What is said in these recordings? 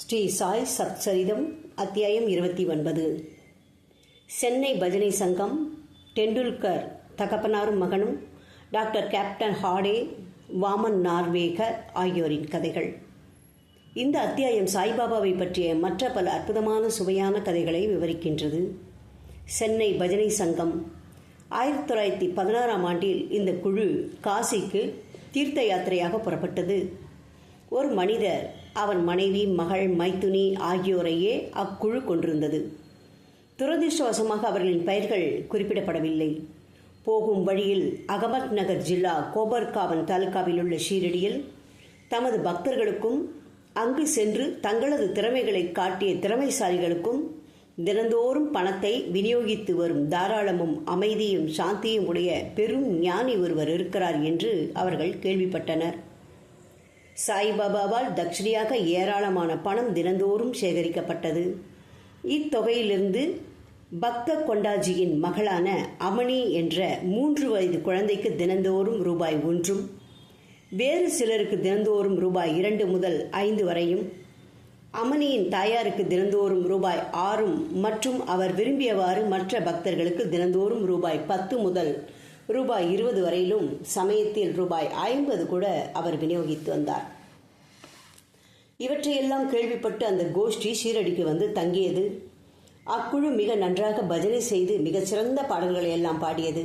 ஸ்ரீ சாய் சத்சரிதம் அத்தியாயம் இருபத்தி ஒன்பது. சென்னை பஜனை சங்கம் டெண்டுல்கர் தகப்பனாரும் மகனும் டாக்டர் கேப்டன் ஹாடே வாமன் நார்வேகர் ஆகியோரின் கதைகள். இந்த அத்தியாயம் சாய்பாபாவை பற்றிய மற்ற பல அற்புதமான சுவையான கதைகளை விவரிக்கின்றது. சென்னை பஜனை சங்கம். ஆயிரத்தி தொள்ளாயிரத்தி பதினாறாம் ஆண்டில் இந்த குழு காசிக்கு தீர்த்த யாத்திரையாக புறப்பட்டது. ஒரு மனிதர் அவன் மனைவி மகள் மைத்துனி ஆகியோரையே அக்குழு கொண்டிருந்தது துரதிருஷ்டவசமாக அவர்களின் பெயர்கள் குறிப்பிடப்படவில்லை. போகும் வழியில் அகமத் நகர் ஜில்லா கோபர்காவன் தாலுகாவில் உள்ள ஷீரடியில் தமது பக்தர்களுக்கும் அங்கு சென்று தங்களது திறமைகளை காட்டிய திறமைசாலிகளுக்கும் தினந்தோறும் பணத்தை விநியோகித்து வரும் தாராளமும் அமைதியும் சாந்தியும் உடைய பெரும் ஞானி ஒருவர் இருக்கிறார் என்று அவர்கள் கேள்விப்பட்டனர். சாய்பாபாவால் தட்சிணியாக ஏராளமான பணம் தினந்தோறும் சேகரிக்கப்பட்டது. இத்தொகையிலிருந்து பக்த கொண்டாஜியின் மகளான அமணி என்ற மூன்று வயது குழந்தைக்கு தினந்தோறும் ரூபாய் ஒன்றும் வேறு சிலருக்கு தினந்தோறும் ரூபாய் இரண்டு முதல் ஐந்து வரையும் அமனியின் தாயாருக்கு தினந்தோறும் ரூபாய் ஆறும் மற்றும் அவர் விரும்பியவாறு மற்ற பக்தர்களுக்கு தினந்தோறும் ரூபாய் பத்து முதல் ரூபாய் இருபது வரையிலும் சமயத்தில் ரூபாய் ஐம்பது கூட அவர் விநியோகித்து வந்தார். இவற்றையெல்லாம் கேள்விப்பட்டு அந்த கோஷ்டி ஷீரடிக்கு வந்து தங்கியது. அக்குழு மிக நன்றாக பஜனை செய்து மிகச்சிறந்த பாடல்களை எல்லாம் பாடியது.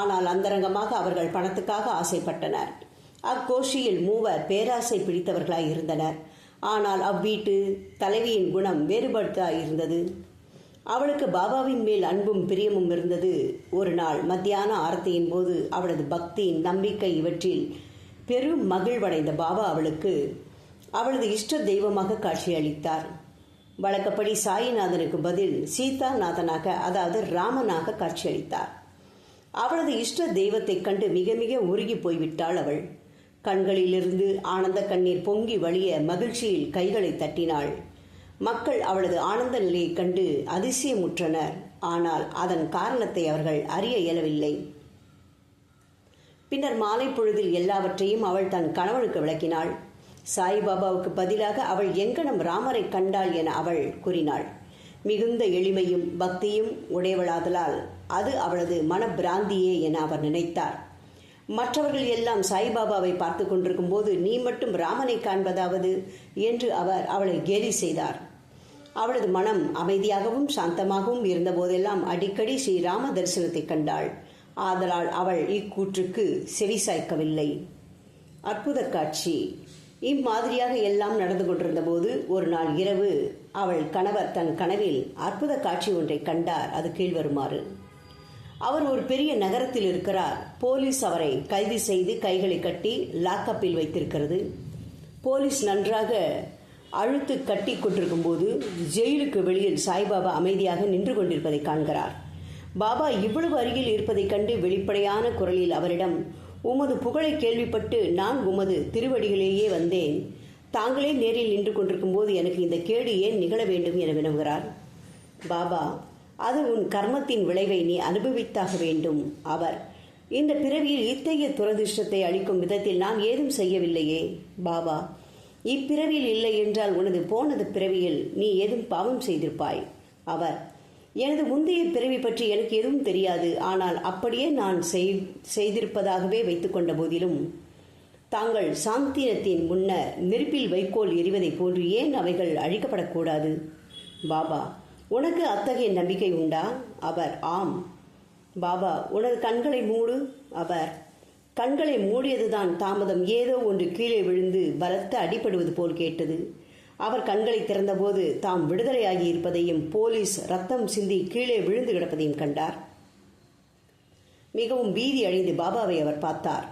ஆனால் அந்தரங்கமாக அவர்கள் பணத்துக்காக ஆசைப்பட்டனர். அக்கோஷியில் மூவர் பேராசை பிடித்தவர்களாய் இருந்தனர் ஆனால் அவ்வீட்டு தலைவியின் குணம் வேறுபடுத்தாய் இருந்தது அவளுக்கு பாபாவின் மேல் அன்பும் பிரியமும் இருந்தது. ஒரு நாள் மத்தியான ஆரத்தியின் போது அவளது பக்தி நம்பிக்கை இவற்றில் பெரும் மகிழ்வடைந்த பாபா அவளுக்கு அவளது இஷ்ட தெய்வமாக காட்சியளித்தார். வழக்கப்படி சாயிநாதனுக்கு பதில் சீதாநாதனாக அதாவது ராமனாக காட்சியளித்தார். அவளது இஷ்ட தெய்வத்தைக் கண்டு மிக மிக உருகி போய்விட்டாள் அவள். கண்களிலிருந்து ஆனந்த கண்ணீர் பொங்கி வழிய மகிழ்ச்சியில் கைகளை தட்டினாள். மக்கள் அவளது ஆனந்த நிலையைக் கண்டு அதிசயமுற்றனர். ஆனால் அதன் காரணத்தை அவர்கள் அறிய இயலவில்லை. பின்னர் மாலை பொழுதில் எல்லாவற்றையும் அவள் தன் கணவனுக்கு விளக்கினாள். சாய்பாபாவுக்கு பதிலாக அவள் எங்கனம் ராமரை கண்டாள் என அவள் கூறினாள். மிகுந்த எளிமையும் பக்தியும் உடையவளாதலால் அது அவளது மனப்பிராந்தியே என அவர் நினைத்தார். மற்றவர்கள் எல்லாம் சாய்பாபாவை பார்த்து கொண்டிருக்கும் போது நீ மட்டும் ராமனை காண்பதாவது? என்று அவர் அவளை கேலி செய்தார். அவளது மனம் அமைதியாகவும் சாந்தமாகவும் இருந்தபோதெல்லாம் அடிக்கடி ஸ்ரீராம தரிசனத்தை கண்டாள். ஆதலால் அவள் இக்கூற்றுக்கு செவிசாய்க்கவில்லை அற்புத காட்சி. இம்மாதிரியாக எல்லாம் நடந்து கொண்டிருந்த போது ஒரு நாள் இரவு அவள் கணவர் தன் கனவில் அற்புத காட்சி ஒன்றை கண்டார். அது கீழ்வருமாறு. அவர் ஒரு பெரிய நகரத்தில் இருக்கிறார். போலீஸ் அவரை கைது செய்து கைகளை கட்டி லாக்கப்பில் வைத்திருக்கிறது. போலீஸ் நன்றாக அழுத்து கட்டி கொண்டிருக்கும் போது ஜெயிலுக்கு வெளியில் சாய்பாபா அமைதியாக நின்று கொண்டிருப்பதை காண்கிறார். பாபா இவ்வளவு அருகில் இருப்பதைக் கண்டு வெளிப்படையான குரலில் அவரிடம் உமது புகழை கேள்விப்பட்டு நான் உமது திருவடிகளேயே வந்தேன். தாங்களே நேரில் நின்று கொண்டிருக்கும் போது எனக்கு இந்த கேடு ஏன் நிகழ வேண்டும் என வினவுகிறார். பாபா அது உன் கர்மத்தின் விளைவை நீ அனுபவித்தாக வேண்டும் அவர். இந்த பிறவியில் இத்தகைய துரதிருஷ்டத்தை அளிக்கும் விதத்தில் நான் ஏதும் செய்யவில்லையே பாபா. இப்பிறவியில் இல்லை என்றால் உனது போனது பிறவியில் நீ ஏதும் பாவம் செய்திருப்பாய் அவர். எனது முந்தைய பிறவி பற்றி எனக்கு எதுவும் தெரியாது ஆனால் அப்படியே நான் செய்திருப்பதாகவே வைத்துக்கொண்ட போதிலும் தாங்கள் சாந்தினத்தின் முன்னர் நெருப்பில் வைக்கோல் எரிவதைப் போன்று ஏன் அவைகள் அழிக்கப்படக்கூடாது பாபா. உனக்கு அத்தகைய நம்பிக்கை உண்டா? அவர் ஆம். பாபா உனது கண்களை மூடு அவர். கண்களை மூடியதுதான் தாமதம். ஏதோ ஒன்று கீழே விழுந்து பலத்த அடிபடுவது போல் கேட்டது. அவர் கண்களை திறந்தபோது தாம் விடுதலையாகி இருப்பதையும் போலீஸ் ரத்தம் சிந்தி கீழே விழுந்து கிடப்பதையும் கண்டார். மிகவும் பீதி அழிந்து பாபாவை அவர் பார்த்தார்.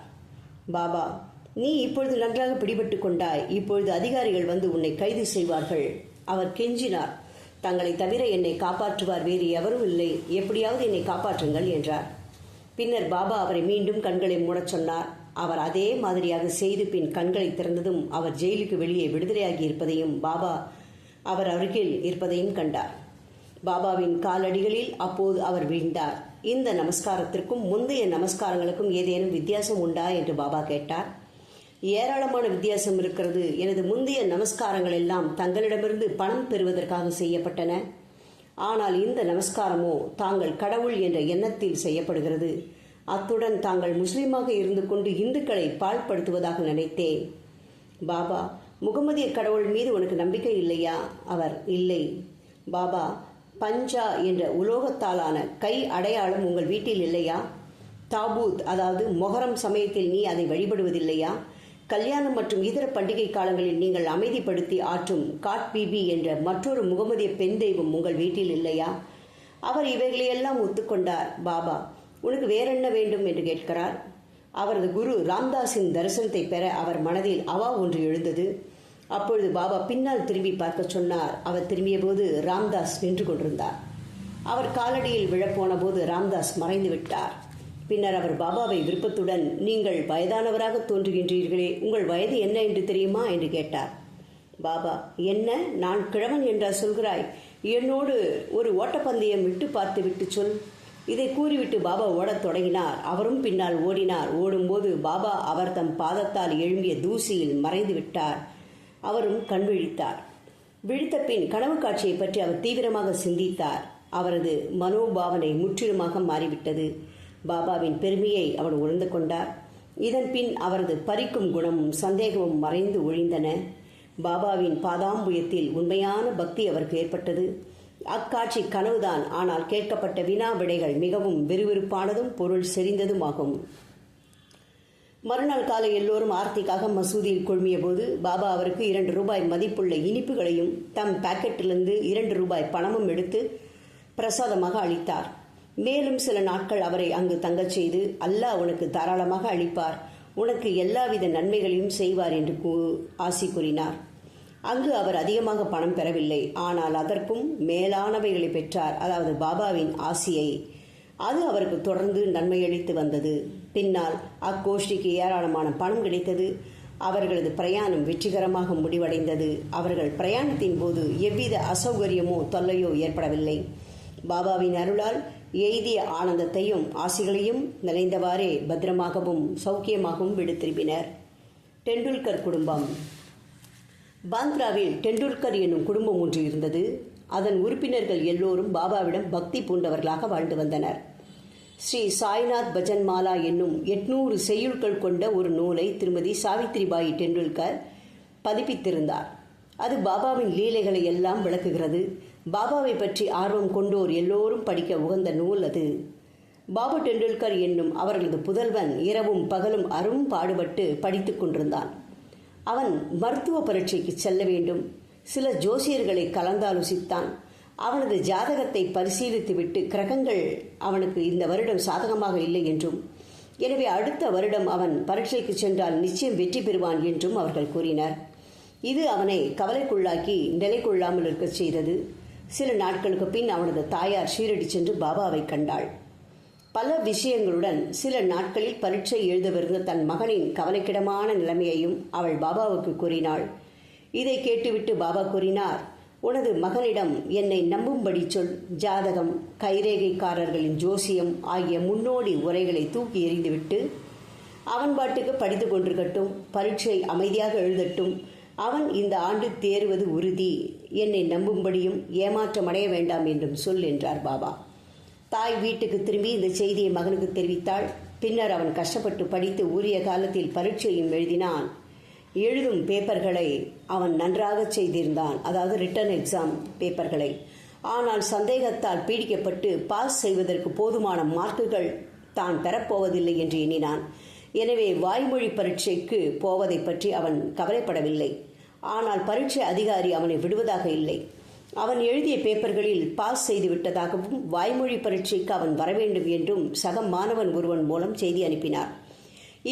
பாபா நீ இப்பொழுது நன்றாக பிடிபட்டு கொண்டாய். இப்பொழுது அதிகாரிகள் வந்து உன்னை கைது செய்வார்கள். அவர் கெஞ்சினார். தங்களை தவிர என்னை காப்பாற்றுவார் வேறு எவரும் இல்லை. எப்படியாவது என்னை காப்பாற்றுங்கள் என்றார். பின்னர் பாபா அவரை மீண்டும் கண்களை மூடச் சொன்னார். அவர் அதே மாதிரியாக செய்து பின் கண்களை திறந்ததும் அவர் ஜெயிலுக்கு வெளியே விடுதலையாகி இருப்பதையும் பாபா அவர் அருகில் இருப்பதையும் கண்டார். பாபாவின் காலடிகளில் அப்போது அவர் வீழ்ந்தார். இந்த நமஸ்காரத்திற்கும் முந்தைய நமஸ்காரங்களுக்கும் ஏதேனும் வித்தியாசம் உண்டா? என்று பாபா கேட்டார். ஏராளமான வித்தியாசம் இருக்கிறது. எனது முந்தைய நமஸ்காரங்கள் எல்லாம் தங்களிடமிருந்து பணம் பெறுவதற்காக செய்யப்பட்டன. ஆனால் இந்த நமஸ்காரமோ தாங்கள் கடவுள் என்ற எண்ணத்தில் செய்யப்படுகிறது. அத்துடன் தாங்கள் முஸ்லீமாக இருந்து கொண்டு இந்துக்களை பாழ்படுத்துவதாக நினைத்தேன். பாபா முகமதிய கடவுள் மீது உனக்கு நம்பிக்கை இல்லையா? அவர் இல்லை. பாபா பஞ்சா என்ற உலோகத்தாலான கை அடையாளம் உங்கள் வீட்டில் இல்லையா? தாபூத் அதாவது மொஹரம் சமயத்தில் நீ அதை வழிபடுவதில்லையா? கல்யாணம் மற்றும் இதர பண்டிகை காலங்களில் நீங்கள் அமைதிப்படுத்தி ஆற்றும் காட் பிபி என்ற மற்றொரு முகமதிய பெண் தெய்வம் உங்கள் வீட்டில் இல்லையா? அவர் இவைகளையெல்லாம் ஒத்துக்கொண்டார். பாபா உனக்கு வேறென்ன வேண்டும் என்று கேட்கிறார்? அவரது குரு ராம்தாஸின் தரிசனத்தை பெற அவர் மனதில் அவா ஒன்று எழுந்தது. அப்பொழுது பாபா பின்னால் திரும்பி பார்க்க சொன்னார். அவர் திரும்பிய போது ராம்தாஸ் நின்று கொண்டிருந்தார். அவர் காலடியில் விழப்போன போது ராம்தாஸ் மறைந்து விட்டார். பின்னர் அவர் பாபாவை விருப்பத்துடன் நீங்கள் வயதானவராக தோன்றுகின்றீர்களே உங்கள் வயது என்ன என்று தெரியுமா? என்று கேட்டார். பாபா என்ன? நான் கிழவன் என்றா சொல்கிறாய்? என்னோடு ஒரு ஓட்டப்பந்தயம் விட்டு பார்த்து விட்டு சொல். இதை கூறிவிட்டு பாபா ஓடத் தொடங்கினார். அவரும் பின்னால் ஓடினார். ஓடும்போது பாபா அவர் தம் பாதத்தால் எழும்பிய தூசியில் மறைந்து விட்டார். அவரும் கண் விழித்தார். விழித்த பின் கனவு காட்சியை பற்றி அவர் தீவிரமாக சிந்தித்தார். அவரது மனோபாவனை முற்றிலுமாக மாறிவிட்டது. பாபாவின் பெருமையை அவர் உணர்ந்து கொண்டார். இதன் பின் அவரது பறிக்கும் குணமும் சந்தேகமும் மறைந்து ஒழிந்தன. பாபாவின் பாதாம்புயத்தில் உண்மையான பக்தி அவருக்கு ஏற்பட்டது. அக்காட்சி கனவுதான் ஆனால் கேட்கப்பட்ட வினா விடைகள் மிகவும் விறுவிறுப்பானதும் பொருள் செறிந்ததுமாகும். மறுநாள் காலை எல்லோரும் ஆர்த்திக்காக மசூதியில் குழுமிய போது பாபா அவருக்கு இரண்டு ரூபாய் மதிப்புள்ள இனிப்புகளையும் தம் பாக்கெட்டிலிருந்து இரண்டு ரூபாய் பணமும் எடுத்து பிரசாதமாக அளித்தார். மேலும் சில நாட்கள் அவரை அங்கு தங்கச் செய்து அல்லாஹ் உனக்கு தாராளமாக அளிப்பார். உனக்கு எல்லாவித நன்மைகளையும் செய்வார் என்று ஆசி கூறினார். அங்கு அவர் அதிகமாக பணம் பெறவில்லை. ஆனால் அதற்கும் மேலானவைகளை பெற்றார். அதாவது பாபாவின் ஆசியை. அது அவருக்கு தொடர்ந்து நன்மையளித்து வந்தது. பின்னால் அக்கோஷ்டிக்கு ஏராளமான பணம் கிடைத்தது. அவர்களது பிரயாணம் வெற்றிகரமாக முடிவடைந்தது. அவர்கள் பிரயாணத்தின் போது எவ்வித அசௌகரியமோ தொல்லையோ ஏற்படவில்லை. பாபாவின் அருளால் எய்திய ஆனந்தத்தையும் ஆசிகளையும் நிறைந்தவாறே பத்திரமாகவும் சௌக்கியமாகவும் விடு திரும்பினர் டெண்டுல்கர் குடும்பம். பாந்த்ராவில் டெண்டுல்கர் என்னும் குடும்பம் ஒன்று இருந்தது. அதன் உறுப்பினர்கள் எல்லோரும் பாபாவிடம் பக்தி பூண்டவர்களாக வாழ்ந்து வந்தனர். ஸ்ரீ சாய்நாத் பஜன் மாலா என்னும் எட்நூறு செய்யுள்கள் கொண்ட ஒரு நூலை திருமதி சாவித்ரிபாய் டெண்டுல்கர் பதிப்பித்திருந்தார். அது பாபாவின் லீலைகளை எல்லாம் விளக்குகிறது. பாபாவை பற்றி ஆர்வம் கொண்டோர் எல்லோரும் படிக்க உகந்த நூல் அது. பாபு டெண்டுல்கர் என்னும் அவர்களது புதல்வன் இரவும் பகலும் அரும் பாடுபட்டு படித்துக் கொண்டிருந்தான். அவன் மருத்துவ பரீட்சைக்கு செல்ல வேண்டும். சில ஜோசியர்களை கலந்தாலோசித்தான். அவனது ஜாதகத்தை பரிசீலித்துவிட்டு கிரகங்கள் அவனுக்கு இந்த வருடம் சாதகமாக இல்லை என்றும் எனவே அடுத்த வருடம் அவன் பரீட்சைக்கு சென்றால் நிச்சயம் வெற்றி பெறுவான் என்றும் அவர்கள் கூறினர். இது அவனை கவலைக்குள்ளாக்கி நிலை கொள்ளாமல் இருக்கச் செய்தது. சில நாட்களுக்கு பின் அவனது தாயார் ஷீரடி சென்று பாபாவை கண்டாள். பல விஷயங்களுடன் சில நாட்களில் பரீட்சை எழுதவிருந்த தன் மகனின் கவலைக்கிடமான நிலைமையையும் அவள் பாபாவுக்கு கூறினாள். இதை கேட்டுவிட்டு பாபா கூறினார் உனது மகனிடம் என்னை நம்பும்படி சொல். ஜாதகம் கைரேகைக்காரர்களின் ஜோசியம் ஆகிய முன்னோடி உரைகளை தூக்கி எறிந்துவிட்டு அவன் பாட்டுக்கு படித்து கொண்டிருக்கட்டும். பரீட்சை அமைதியாக எழுதட்டும். அவன் இந்த ஆண்டு தேர்வது உறுதி. என்னை நம்பும்படியும் ஏமாற்றமடைய வேண்டாம் என்றும் சொல் என்றார் பாபா. தாய் வீட்டுக்கு திரும்பி இந்த செய்தியை மகனுக்கு தெரிவித்தாள். பின்னர் அவன் கஷ்டப்பட்டு படித்து உரிய காலத்தில் பரீட்சையும் எழுதினான். எழுதும் பேப்பர்களை அவன் நன்றாக செய்திருந்தான். அதாவது ரிட்டன் எக்ஸாம் பேப்பர்களை. ஆனால் சந்தேகத்தால் பீடிக்கப்பட்டு பாஸ் செய்வதற்கு போதுமான மார்க்குகள் தான் பெறப்போவதில்லை என்று எண்ணினான். எனவே வாய்மொழி பரீட்சைக்கு போவதை பற்றி அவன் கவலைப்படவில்லை. ஆனால் பரீட்சை அதிகாரி அவனை விடுவதாக இல்லை. அவன் எழுதிய பேப்பர்களில் பாஸ் செய்து விட்டதாகவும் வாய்மொழி பரீட்சைக்கு அவன் வர வேண்டும் என்றும் சக மாணவன் ஒருவன் மூலம் செய்தி அனுப்பினார்.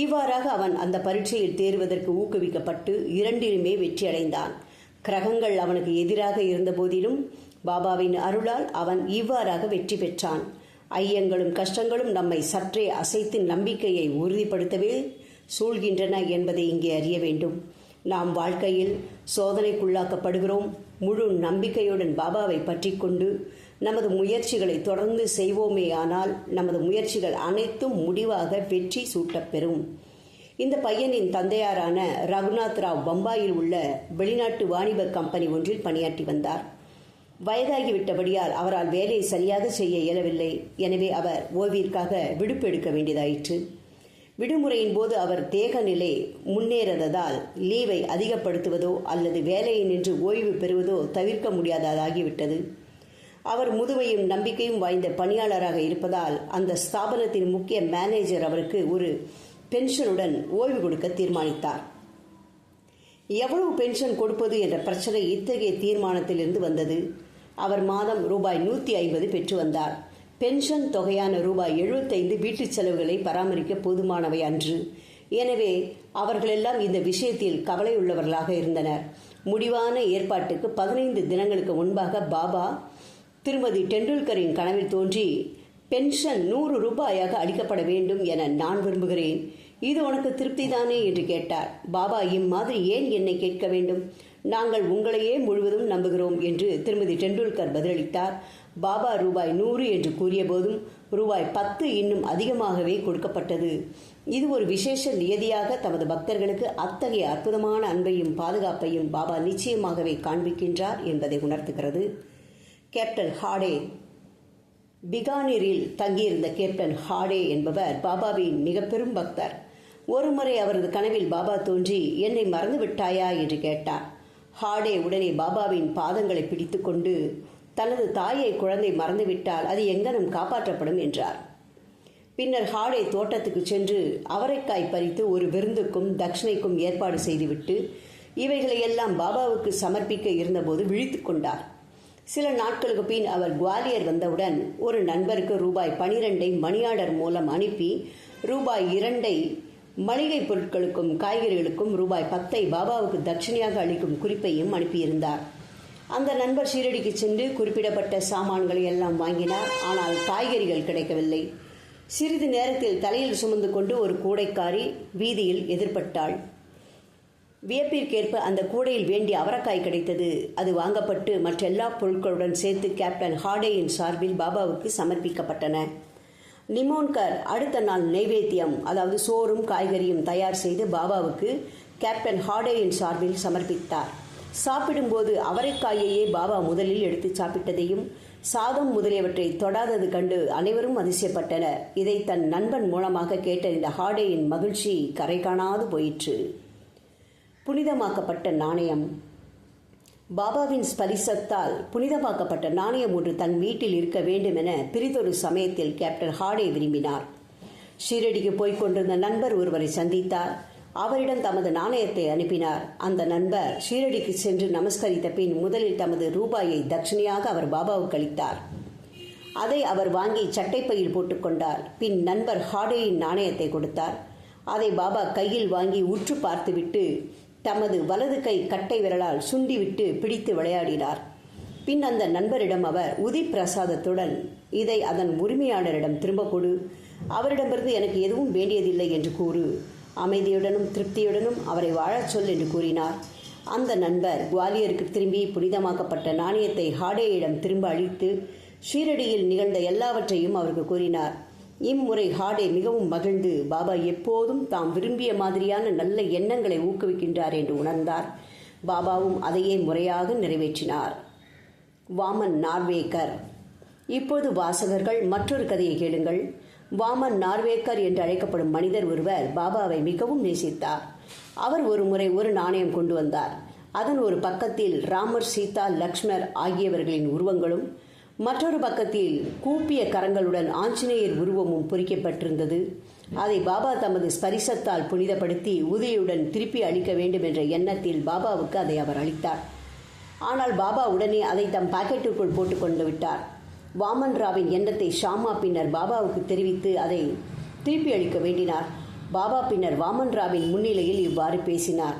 இவ்வாறாக அவன் அந்த பரீட்சையில் தேர்வதற்கு ஊக்குவிக்கப்பட்டு இரண்டிலுமே வெற்றி அடைந்தான் கிரகங்கள் அவனுக்கு எதிராக இருந்த போதிலும் பாபாவின் அருளால் அவன் இவ்வாறாக வெற்றி பெற்றான். ஐயங்களும் கஷ்டங்களும் நம்மை சற்றே அசைத்து நம்பிக்கையை உறுதிப்படுத்தவே சூழ்கின்றன என்பதை இங்கே அறிய வேண்டும். நாம் வாழ்க்கையில் சோதனைக்குள்ளாக்கப்படுகிறோம். முழு நம்பிக்கையுடன் பாபாவை பற்றி கொண்டு நமது முயற்சிகளை தொடர்ந்து செய்வோமேயானால் நமது முயற்சிகள் அனைத்தும் முடிவாக வெற்றி சூட்டப்பெறும் இந்த பையனின் தந்தையாரான ரகுநாத் ராவ் பம்பாயில் உள்ள வெளிநாட்டு வாணிப கம்பெனி ஒன்றில் பணியாற்றி வந்தார். வயதாகிவிட்டபடியால் அவரால் வேலையை சரியாக செய்ய இயலவில்லை. எனவே அவர் ஓய்விற்காக விடுப்பு எடுக்க வேண்டியதாயிற்று. விடுமுறையின் போது அவர் தேக நிலை முன்னேறததால் லீவை அதிகப்படுத்துவதோ அல்லது வேலையை நின்று ஓய்வு பெறுவதோ தவிர்க்க முடியாததாகிவிட்டது. அவர் முதுமையும் நம்பிக்கையும் வாய்ந்த பணியாளராக இருப்பதால் அந்த ஸ்தாபனத்தின் முக்கிய மேனேஜர் அவருக்கு ஒரு பென்ஷனுடன் ஓய்வு கொடுக்க தீர்மானித்தார். எவ்வளவு பென்ஷன் கொடுப்பது என்ற பிரச்சனை இத்தகைய தீர்மானத்திலிருந்து வந்தது. அவர் மாதம் ரூபாய் நூற்றி ஐம்பது பெற்று வந்தார். பென்ஷன் தொகையான ரூபாய் எழுபத்தைந்து வீட்டுச் செலவுகளை பராமரிக்க போதுமானவை அன்று. எனவே அவர்களெல்லாம் இந்த விஷயத்தில் கவலையுள்ளவர்களாக இருந்தனர். முடிவான ஏற்பாட்டுக்கு பதினைந்து தினங்களுக்கு முன்பாக பாபா திருமதி டெண்டுல்கரின் கனவில் தோன்றி பென்ஷன் நூறு ரூபாயாக அளிக்கப்பட வேண்டும் என நான் விரும்புகிறேன். இது உனக்கு திருப்தி தானே என்று கேட்டார். பாபா இம்மாதிரி ஏன் என்னை கேட்க வேண்டும்? நாங்கள் உங்களையே முழுவதும் நம்புகிறோம் என்று திருமதி டெண்டுல்கர் பதிலளித்தார். பாபா ரூபாய் நூறு என்று கூறிய போதும் ரூபாய் பத்து இன்னும் அதிகமாகவே கொடுக்கப்பட்டது. இது ஒரு விசேஷ நியதியாக தமது பக்தர்களுக்கு அத்தகைய அற்புதமான அன்பையும் பாதுகாப்பையும் பாபா நிச்சயமாகவே காண்பிக்கின்றார் என்பதை உணர்த்துகிறது. கேப்டன் ஹாடே. பிகானீரில் தங்கியிருந்த கேப்டன் ஹாடே என்பவர் பாபாவின் மிக பெரும் பக்தர் ஒருமுறை அவரது கனவில் பாபா தோன்றி என்னை மறந்து விட்டாயா என்று கேட்டார். ஹாடே உடனே பாபாவின் பாதங்களை பிடித்துக்கொண்டு தனது தாயை குழந்தை மறந்துவிட்டால் அது எங்கனம் காப்பாற்றப்படும் என்றார். பின்னர் ஹாடே தோட்டத்துக்கு சென்று அவரைக்காய் பறித்து ஒரு விருந்துக்கும் தட்சிணைக்கும் ஏற்பாடு செய்துவிட்டு இவைகளை எல்லாம் பாபாவுக்கு சமர்ப்பிக்க இருந்தபோது விழித்து கொண்டார். சில நாட்களுக்கு பின் அவர் குவாலியர் வந்தவுடன் ஒரு நண்பருக்கு ரூபாய் பனிரெண்டை மணியாளர் மூலம் அனுப்பி ரூபாய் இரண்டை மளிகை பொருட்களுக்கும் காய்கறிகளுக்கும் ரூபாய் பத்தை பாபாவுக்கு தட்சிணையாக அளிக்கும் குறிப்பையும் அனுப்பியிருந்தார். அந்த நண்பர் ஷீரடிக்கு சென்று குறிப்பிடப்பட்ட சாமான்களை எல்லாம் வாங்கினார். ஆனால் காய்கறிகள் கிடைக்கவில்லை. சிறிது நேரத்தில் தலையில் சுமந்து கொண்டு ஒரு கூடைக்காரி வீதியில் எதிர்பட்டாள். வியப்பிற்கேற்ப அந்த கூடையில் வேண்டிய அவரக்காய் கிடைத்தது. அது வாங்கப்பட்டு மற்ற எல்லா பொருட்களுடன் சேர்த்து கேப்டன் ஹார்டேயின் சார்பில் பாபாவுக்கு சமர்ப்பிக்கப்பட்டன. நிமோன்கர் அடுத்த நாள் நைவேத்தியம் அதாவது சோறும் காய்கறியும் தயார் செய்து பாபாவுக்கு கேப்டன் ஹார்டேயின் சார்பில் சமர்ப்பித்தார். சாப்பிடும்போது அவரைக்காயையே பாபா முதலில் எடுத்து சாப்பிட்டதையும் சாதம் முதலியவற்றை தொடாதது கண்டு அனைவரும் அதிசயப்பட்டனர். இதை தன் நண்பன் மூலமாக கேட்ட இந்த ஹாடேயின் மகிழ்ச்சி கரை காணாது போயிற்று. புனிதமாக்கப்பட்ட நாணயம். பாபாவின் ஸ்பரிசத்தால் புனிதமாக்கப்பட்ட நாணயம் ஒன்று தன் வீட்டில் இருக்க வேண்டும் என பிரிதொரு சமயத்தில் கேப்டன் ஹாடே விரும்பினார். ஷீரடிக்கு போய்க் கொண்டிருந்த நண்பர் ஒருவரை சந்தித்தார். அவரிடம் தமது நாணயத்தை அனுப்பினார். அந்த நண்பர் ஷீரடிக்கு சென்று நமஸ்கரித்த பின் முதலில் தமது ரூபாயை தட்சிணையாக அவர் பாபாவுக்கு அளித்தார். அதை அவர் வாங்கி சட்டைப்பையில் போட்டுக்கொண்டார் பின் நண்பர் ஹாடேயின் நாணயத்தை கொடுத்தார். அதை பாபா கையில் வாங்கி உற்று பார்த்துவிட்டு தமது வலது கை கட்டை விரலால் சுண்டிவிட்டு பிடித்து விளையாடினார். பின் அந்த நண்பரிடம் அவர் உதி பிரசாதத்துடன் இதை அதன் உரிமையாளரிடம் திரும்ப கொடு. அவரிடமிருந்து எனக்கு எதுவும் வேண்டியதில்லை என்று கூறு. அமைதியுடனும் திருப்தியுடனும் அவரை வாழச் சொல் என்று கூறினார். அந்த நண்பர் குவாலியருக்கு திரும்பி புனிதமாக்கப்பட்ட நாணயத்தை ஹாடேயிடம் திரும்ப அளித்து ஷீரடியில் நிகழ்ந்த எல்லாவற்றையும் அவருக்கு கூறினார். இம்முறை ஹாடே மிகவும் மகிழ்ந்து பாபா எப்போதும் தாம் விரும்பிய மாதிரியான நல்ல எண்ணங்களை ஊக்குவிக்கின்றார் என்று உணர்ந்தார். பாபாவும் அதையே முறையாக நிறைவேற்றினார். வாமன் நார்வேக்கர் இப்போது வாசகர்கள் மற்றொரு கதையை கேளுங்கள். வாமன் நார்வேக்கர் என்று அழைக்கப்படும் மனிதர் ஒருவர் பாபாவை மிகவும் நேசித்தார். அவர் ஒரு முறை ஒரு நாணயம் கொண்டு வந்தார். அதன் ஒரு பக்கத்தில் ராமர் சீதா லக்ஷ்மர் ஆகியவர்களின் உருவங்களும் மற்றொரு பக்கத்தில் கூப்பிய கரங்களுடன் ஆஞ்சநேயர் உருவமும் பொறிக்கப்பட்டிருந்தது. அதை பாபா தமது ஸ்பரிசத்தால் புனிதப்படுத்தி உதவியுடன் திருப்பி அளிக்க வேண்டும் என்ற எண்ணத்தில் பாபாவுக்கு அதை அவர் அளித்தார். ஆனால் பாபா உடனே அதை தம் பாக்கெட்டுக்குள் போட்டுக்கொண்டு விட்டார். வாமன் ராவின் எண்ணத்தை ஷாமா பின்னர் பாபாவுக்கு தெரிவித்து அதை திருப்பி அளிக்க வேண்டினார். பாபா பின்னர் வாமன் ராவின் முன்னிலையில் இவ்வாறு பேசினார்.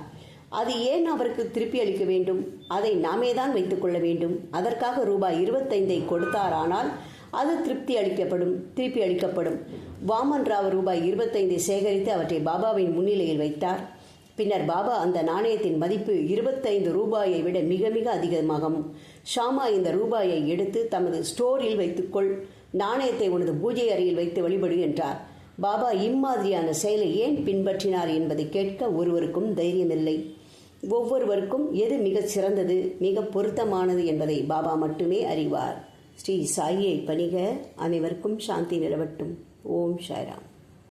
அது ஏன் அவருக்கு திருப்பி அளிக்க வேண்டும்? அதை நாமே தான் வைத்துக்கொள்ள வேண்டும். அதற்காக ரூபாய் இருபத்தைந்தை கொடுத்தாரானால் அது திருப்தி அளிக்கப்படும் திருப்பி அளிக்கப்படும். வாமன் ராவ் ரூபாய் இருபத்தைந்தை சேகரித்து அவற்றை பாபாவின் முன்னிலையில் வைத்தார். பின்னர் பாபா அந்த நாணயத்தின் மதிப்பு இருபத்தைந்து ரூபாயை விட மிக மிக அதிகமாகும். ஷாமா இந்த ரூபாயை எடுத்து தமது ஸ்டோரில் வைத்துக்கொள் நாணயத்தை உனது பூஜை அறையில் வைத்து வழிபடு என்றார். பாபா இம்மாதிரியான செயலை ஏன் பின்பற்றினார் என்பதை கேட்க ஒருவருக்கும் தைரியமில்லை. ஒவ்வொருவருக்கும் எது மிகச் சிறந்தது மிக பொருத்தமானது என்பதை பாபா மட்டுமே அறிவார். ஸ்ரீ சாயியை பணிக அனைவருக்கும் சாந்தி நிலவட்டும். ஓம் சாய்ராம்.